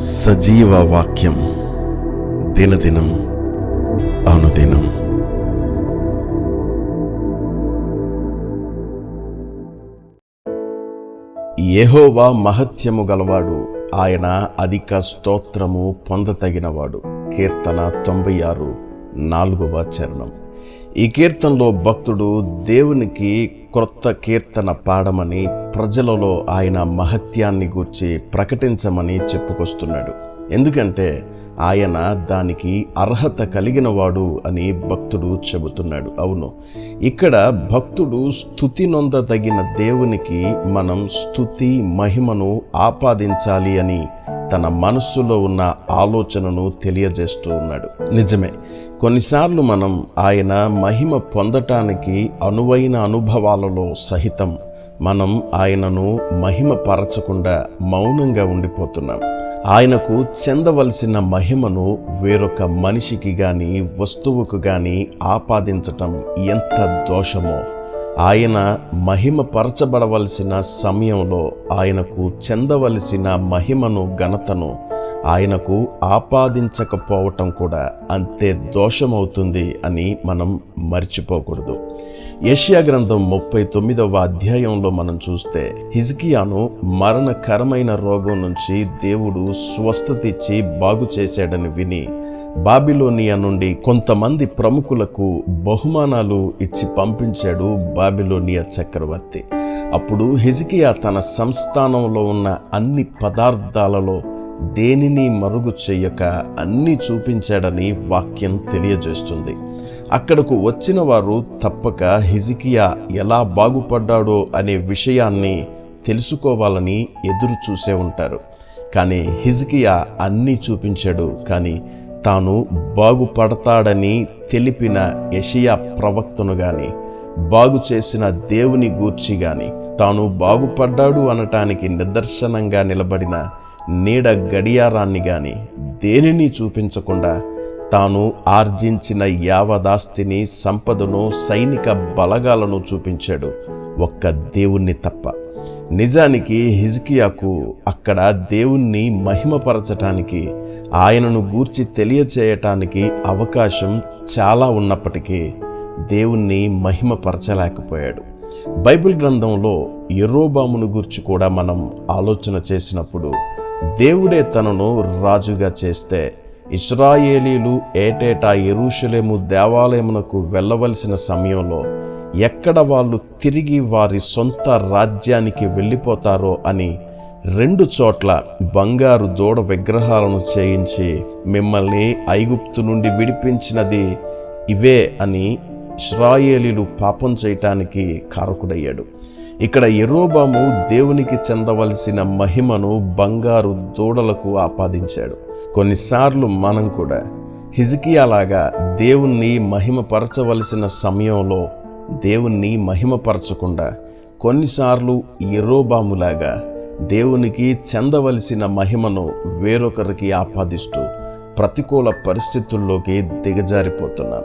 సజీవ వాక్యం దినదినం అనుదినం. ఎహోవా మహత్యము గలవాడు ఆయన అధిక స్తోత్రము పొందతగినవాడు. కీర్తన తొంభై ఆరు. నాలుగవ చరణం ఈ కీర్తనలో భక్తుడు దేవునికి క్రొత్త కీర్తన పాడమని ప్రజలలో ఆయన మహత్యాన్ని గూర్చి ప్రకటించమని చెప్పుకొస్తున్నాడు. ఎందుకంటే ఆయన దానికి అర్హత కలిగినవాడు అని భక్తుడు చెబుతున్నాడు. అవును ఇక్కడ భక్తుడు స్థుతి నొందదగిన దేవునికి మనం స్థుతి మహిమను ఆపాదించాలి అని తన మనస్సులో ఉన్న ఆలోచనను తెలియజేస్తూ ఉన్నాడు. నిజమే కొన్నిసార్లు మనం ఆయన మహిమ పొందటానికి అనువైన అనుభవాలలో సహితం మనం ఆయనను మహిమ పరచకుండా మౌనంగా ఉండిపోతున్నాం. ఆయనకు చెందవలసిన మహిమను వేరొక మనిషికి కానీ వస్తువుకు కానీ ఆపాదించటం ఎంత దోషమో ఆయన మహిమ పరచబడవలసిన సమయంలో ఆయనకు చెందవలసిన మహిమను ఘనతను ఆయనకు ఆపాదించకపోవటం కూడా అంతే దోషమవుతుంది అని మనం మర్చిపోకూడదు. యష్యా గ్రంథం ముప్పై తొమ్మిదవ అధ్యాయంలో మనం చూస్తే హిజ్కియాను మరణకరమైన రోగం నుంచి దేవుడు స్వస్థత ఇచ్చి బాగు చేశాడని విని బాబిలోనియా నుండి కొంతమంది ప్రముఖులకు బహుమానాలు ఇచ్చి పంపించాడు బాబిలోనియా చక్రవర్తి. అప్పుడు హిజికియా తన సంస్థానంలో ఉన్న అన్ని పదార్థాలలో దేనిని మరుగు చేయక అన్నీ చూపించాడని వాక్యం తెలియజేస్తుంది. అక్కడకు వచ్చిన వారు తప్పక హిజికియా ఎలా బాగుపడ్డాడో అనే విషయాన్ని తెలుసుకోవాలని ఎదురు చూసే ఉంటారు. కానీ హిజికియా అన్నీ చూపించాడు కానీ తాను బాగుపడతాడని తెలిపిన యషియా ప్రవక్తను గాని బాగు చేసిన దేవుని గూర్చి గాని తాను బాగుపడ్డాడు అనటానికి నిదర్శనంగా నిలబడిన నీడ గడియారాన్ని గాని దేనిని చూపించకుండా తాను ఆర్జించిన యావదాస్తిని సంపదను సైనిక బలగాలను చూపించాడు. ఒక్క దేవుణ్ణి తప్ప. నిజానికి హిజ్కియాకు అక్కడ దేవుణ్ణి మహిమపరచటానికి ఆయనను గూర్చి తెలియచేయటానికి అవకాశం చాలా ఉన్నప్పటికీ దేవుణ్ణి మహిమపరచలేకపోయాడు. బైబిల్ గ్రంథంలో ఎర్రోబామును గూర్చి కూడా మనం ఆలోచన చేసినప్పుడు దేవుడే తనను రాజుగా చేస్తే ఇస్రాయేలీలు ఏటేటా ఎరుషలేము దేవాలయమునకు వెళ్ళవలసిన సమయంలో ఎక్కడ వాళ్ళు తిరిగి వారి సొంత రాజ్యానికి వెళ్ళిపోతారో అని రెండు చోట్ల బంగారు దూడ విగ్రహాలను చేయించి మిమ్మల్ని ఐగుప్తు నుండి విడిపించినది ఇవే అని ఇస్రాయేలీలు పాపం చేయటానికి కారకుడయ్యాడు. ఇక్కడ ఎరోబాము దేవునికి చెందవలసిన మహిమను బంగారు దూడలకు ఆపాదించాడు. కొన్నిసార్లు మనం కూడా హిజికియాలాగా దేవుణ్ణి మహిమపరచవలసిన సమయంలో దేవుణ్ణి మహిమపరచకుండా కొన్నిసార్లు ఎరోబాములాగా దేవునికి చెందవలసిన మహిమను వేరొకరికి ఆపాదిస్తూ ప్రతికూల పరిస్థితుల్లోకి దిగజారిపోతున్నాం.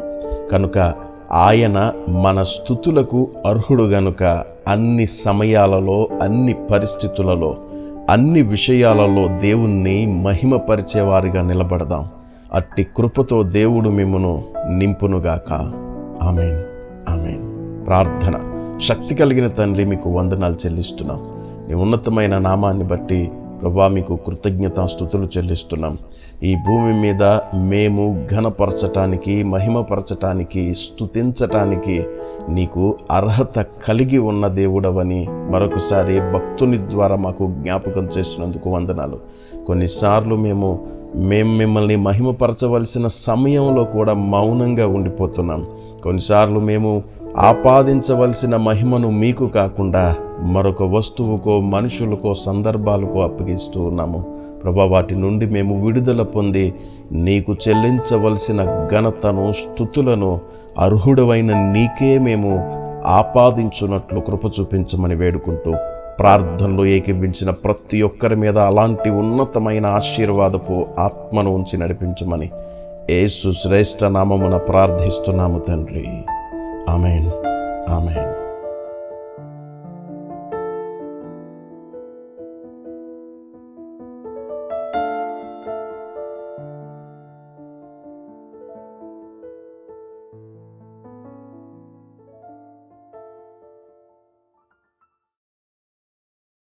కనుక ఆయన మన స్థుతులకు అర్హుడు గనుక అన్ని సమయాలలో అన్ని పరిస్థితులలో అన్ని విషయాలలో దేవుణ్ణి మహిమపరిచేవారిగా నిలబడదాం. అట్టి కృపతో దేవుడు మిమ్మను నింపునుగాక. ఆమెను. ప్రార్థన. శక్తి కలిగిన తండ్రి మీకు వందనాలు చెల్లిస్తున్నాం. నీ ఉన్నతమైన నామాన్ని బట్టి ప్రభా మీకు కృతజ్ఞతాస్థుతులు చెల్లిస్తున్నాం. ఈ భూమి మీద మేము ఘనపరచటానికి మహిమపరచటానికి స్తుతించటానికి నీకు అర్హత కలిగి ఉన్న దేవుడవని మరొకసారి భక్తుని ద్వారా మాకు జ్ఞాపకం చేసినందుకు వందనాలు. కొన్నిసార్లు మేము మేము మిమ్మల్ని మహిమపరచవలసిన సమయంలో కూడా మౌనంగా ఉండిపోతున్నాం. కొన్నిసార్లు మేము ఆపాదించవలసిన మహిమను మీకు కాకుండా మరొక వస్తువుకో మనుషులకో సందర్భాలకో అప్పగిస్తూ ఉన్నాము. ప్రభా వాటి నుండి మేము విడుదల పొంది నీకు చెల్లించవలసిన ఘనతను స్థుతులను అర్హుడవైన నీకే మేము ఆపాదించున్నట్లు కృప చూపించమని వేడుకుంటూ ప్రార్థనలో ఏకీభించిన ప్రతి ఒక్కరి మీద అలాంటి ఉన్నతమైన ఆశీర్వాదపు ఆత్మను ఉంచి నడిపించమని ఏసు శ్రేష్ఠ నామమున ప్రార్థిస్తున్నాము తండ్రి. Amen amen